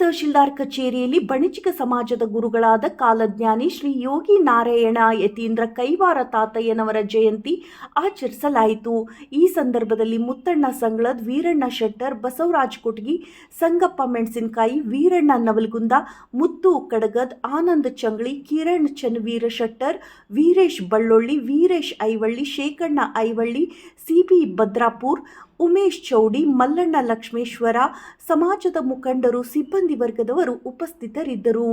ತಹಶೀಲ್ದಾರ್ ಕಚೇರಿಯಲ್ಲಿ ಬಣಿಚಿಕ ಸಮಾಜದ ಗುರುಗಳಾದ ಕಾಲಜ್ಞಾನಿ ಶ್ರೀ ಯೋಗಿ ನಾರಾಯಣ ಯತೀಂದ್ರ ಕೈವಾರ ತಾತಯ್ಯನವರ ಜಯಂತಿ ಆಚರಿಸಲಾಯಿತು. ಈ ಸಂದರ್ಭದಲ್ಲಿ ಮುತ್ತಣ್ಣ ಸಂಗಳದ್, ವೀರಣ್ಣ ಶೆಟ್ಟರ್, ಬಸವರಾಜ್ ಕೊಟ್ಗಿ, ಸಂಗಪ್ಪ ಮೆಣಸಿನಕಾಯಿ, ವೀರಣ್ಣ ನವಲ್ಗುಂದ, ಮುತ್ತು ಕಡಗದ್, ಆನಂದ್ ಚಂಗ್ಳಿ, ಕಿರಣ್ ಚನ್ವೀರ ಶೆಟ್ಟರ್, ವೀರೇಶ್ ಬಳ್ಳೊಳ್ಳಿ, ವೀರೇಶ್ ಐವಳ್ಳಿ, ಶೇಖಣ್ಣ ಐವಳ್ಳಿ ಸಿಬಿ ಭದ್ರಾಪುರ್ ಉಮೇಶ್ ಚೌಡಿ ಮಲ್ಲಣ್ಣ ಲಕ್ಷ್ಮೇಶ್ವರ ಸಮಾಜದ ಮುಖಂಡರು ಸಿಬ್ಬಂದಿ ವರ್ಗದವರು ಉಪಸ್ಥಿತರಿದ್ದರು.